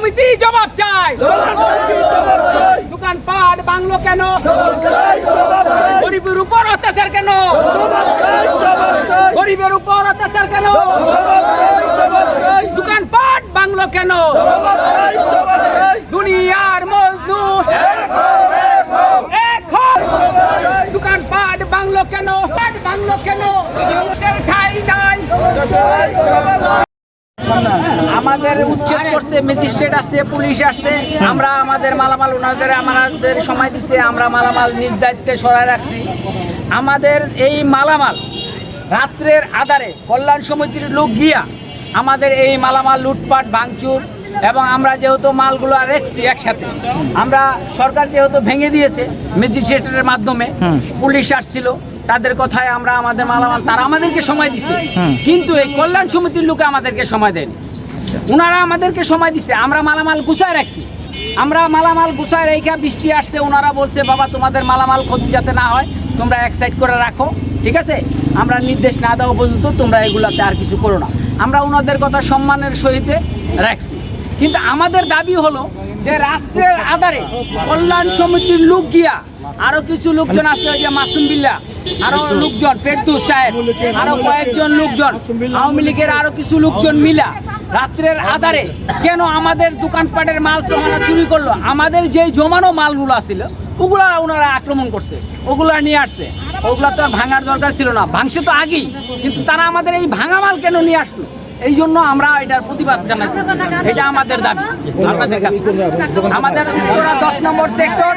সমিতি জবাব চাই। দোকান পাট বাংলো কেন? গরিবের উপর অত্যাচার কেন? গরিবের উপর অত্যাচার কেন? দোকান পাট বাংলো কেন? দুনিয়ার মজনু। দোকান পাট বাংলো কেন? পাট বাংলো কেন ঠাই নাই। আমাদের উচ্ছেদ করছে ম্যাজিস্ট্রেট আসছে পুলিশ আসছে। আমরা আমাদের মালামাল ওনাদের আমাদের সময় দিচ্ছে আমরা মালামাল নিজ দায়িত্বে সরাই রাখছি। আমাদের এই মালামাল রাত্রের আধারে কল্যাণ সমিতির লোক গিয়া আমাদের এই মালামাল লুটপাট ভাঙচুর এবং আমরা যেহেতু মালগুলো রেখছি একসাথে আমরা সরকার যেহেতু ভেঙে দিয়েছে ম্যাজিস্ট্রেটের মাধ্যমে পুলিশ আসছিল তাদের কথায় আমরা আমাদের মালামাল তারা আমাদেরকে সময় দিছে। কিন্তু এই কল্যাণ সমিতির লোকে আমাদেরকে সময় দেয়নি। ওনারা আমাদেরকে সময় দিছে, আমরা মালামাল গুছায় রাখছি। আমরা মালামাল গুছায় রেখা বৃষ্টি আসছে ওনারা বলছে, বাবা, তোমাদের মালামাল ক্ষতি যাতে না হয়, তোমরা এক সাইড করে রাখো, ঠিক আছে? আমরা নির্দেশ না দেওয়া পর্যন্ত তোমরা এগুলাতে আর কিছু করো না। আমরা ওনাদের কথা সম্মানের সহিত রাখছি। কিন্তু আমাদের দাবি হলো যে রাত্রের আধারে কল্যাণ সমিতির লোক গিয়া আরও কিছু লোকজন আছে ওই যে মাসুম বিল্লা, আরও লোকজন, ফেরদুস সাহেব, আরও কয়েকজন লোকজন, আওয়ামী লীগের আরও কিছু লোকজন মিলা রাত্রের আধারে কেন আমাদের দোকানপাটের মাল জমানো চুরি করল? আমাদের যে জমানো মালগুলো ছিল ওগুলা ওনারা আক্রমণ করছে, ওগুলা নিয়ে আসছে। ওগুলা তো ভাঙার দরকার ছিল না, ভাঙছে তো আগেই, কিন্তু তারা আমাদের এই ভাঙা মাল কেন নিয়ে আসলো? এই জন্য আমরা এটার প্রতিবাদ জানাই। এটা আমাদের দাবি। আপনাদের কাছে। আমাদের দশ নম্বর সেক্টর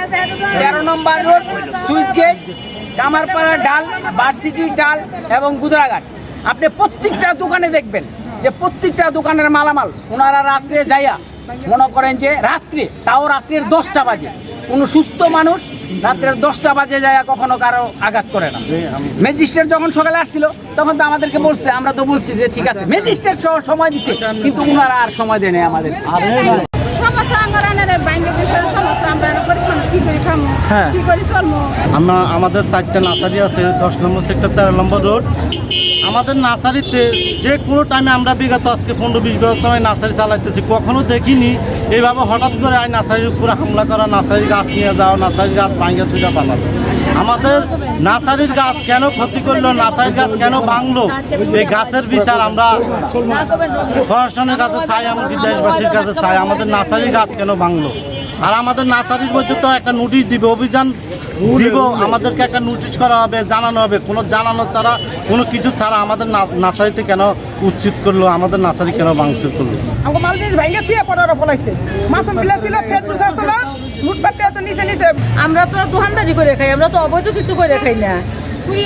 তেরো number road switch gate Kamarpara ডাল ভার্সিটির ডাল এবং গুদরাঘাট। আপনি প্রত্যেকটা দোকানে দেখবেন যে প্রত্যেকটা দোকানের মালামাল ওনারা রাত্রে যাইয়া মনে করেন যে রাত্রে তাও রাত্রের দশটা বাজে। কোনো সুস্থ মানুষ রাত্রের দশটা বাজে যায় কখনো কারও আঘাত করে না। ম্যাজিস্ট্রেট যখন সকালে আসছিল তখন তো আমাদেরকে বলছে আমরা তো বলছি যে ঠিক আছে ম্যাজিস্ট্রেট সহ সময় দিছে কিন্তু ওনারা আর সময় দেয় নাই আমাদের। আমার হ্যাঁ। কি করে চলবো আমরা আমাদের চারটে নার্সারি আছে দশ নম্বর সেক্টর তেরো নম্বর রোড। আমাদের নার্সারিতে যে কোনো টাইমে আমরা বিগত আজকে পনেরো বিশ বছর সময় নার্সারি চালাইতেছি কখনো দেখিনি। এইভাবে হঠাৎ করে আই নার্সারির উপরে হামলা করা, নার্সারির গাছ নিয়ে যাও নার্সারির গাছ ভাঙ্গা ছুটা পালালো আমাদের নার্সারির গাছ কেন ক্ষতি করল, নার্সারির গাছ কেন ভাঙলো? এই গাছের বিচার আমরা প্রশাসনের কাছে চাই এমনকি দেশবাসীর কাছে চাই, আমাদের নার্সারির গাছ কেন ভাঙলো? আর আমাদের নার্সারির মধ্যে তো একটা নোটিশ দিবে, অভিযান দিব আমাদেরকে একটা নোটিশ করা হবে জানানো হবে। কোনো জানানো ছাড়া কোনো কিছু ছাড়া আমাদের না- নার্সারিতে কেন উচ্ছেদ করল আমাদের নার্সারি কেন ভাঙচুর করল? আমাকে মাল দিয়ে ভাইঙ্গে থুয়ে পনেরো পলাইছে মাসুম বিলা ছিল ফের দুসা ছিল লুটপাট তো নিচে নিচে। আমরা তো দোকানদারি করে খাই আমরা তো অবৈধ কিছু করে খাই না। চুরি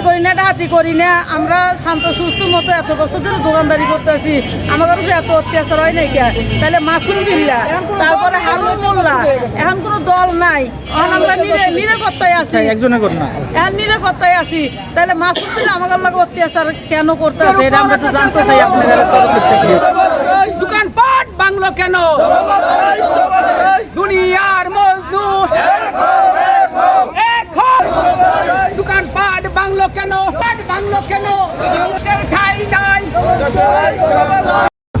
করি না ডাহাতি করি না আমরা শান্ত সুস্থ মতো এত বছর ধরে দোকানদারি করতে আছি আমাদের উপরে এত অত্যাচার হয় নাই কে তাহলে মাসুম বিল্লা তারপরে হারুন মোল্লা এখন কোনো দল নাই এখন আমরা নিরে- নিরাপত্তায় আছি এখন নিরাপত্তায় আছি তাহলে মাসুম বিল্লা আমাদের লাগে অত্যাচার কেন করতে আছে এটা আমরা একটু জানতে চাই আপনাদের তরফ থেকে দোকানপাট বাংলো কেন দুনিয়ার মজনু এক হও। দোকানপাট বাংলো কেন? বাংলো কেন? ঠাই নাই।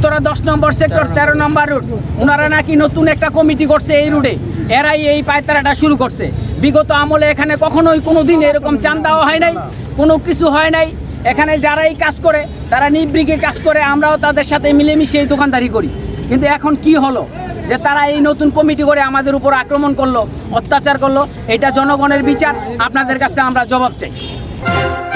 তোরা দশ নম্বর সেক্টর তেরো নম্বর রুট ওনারা নাকি নতুন একটা কমিটি করছে এই রুটে এরাই এই পায়তারাটা শুরু করছে। বিগত আমলে এখানে কখনোই কোনো দিন এরকম চান্দাও হয় নাই, কোনো কিছু হয় নাই। এখানে যারাই কাজ করে, তারা নিবৃকে কাজ করে, আমরাও তাদের সাথে মিলেমিশে এই দোকানদারি করি। কিন্তু এখন কি হলো? যে তারা এই নতুন কমিটি করে আমাদের উপর আক্রমণ করল, অত্যাচার করল, এটা জনগণের বিচার। আপনাদের কাছে আমরা জবাব চাই। Bye.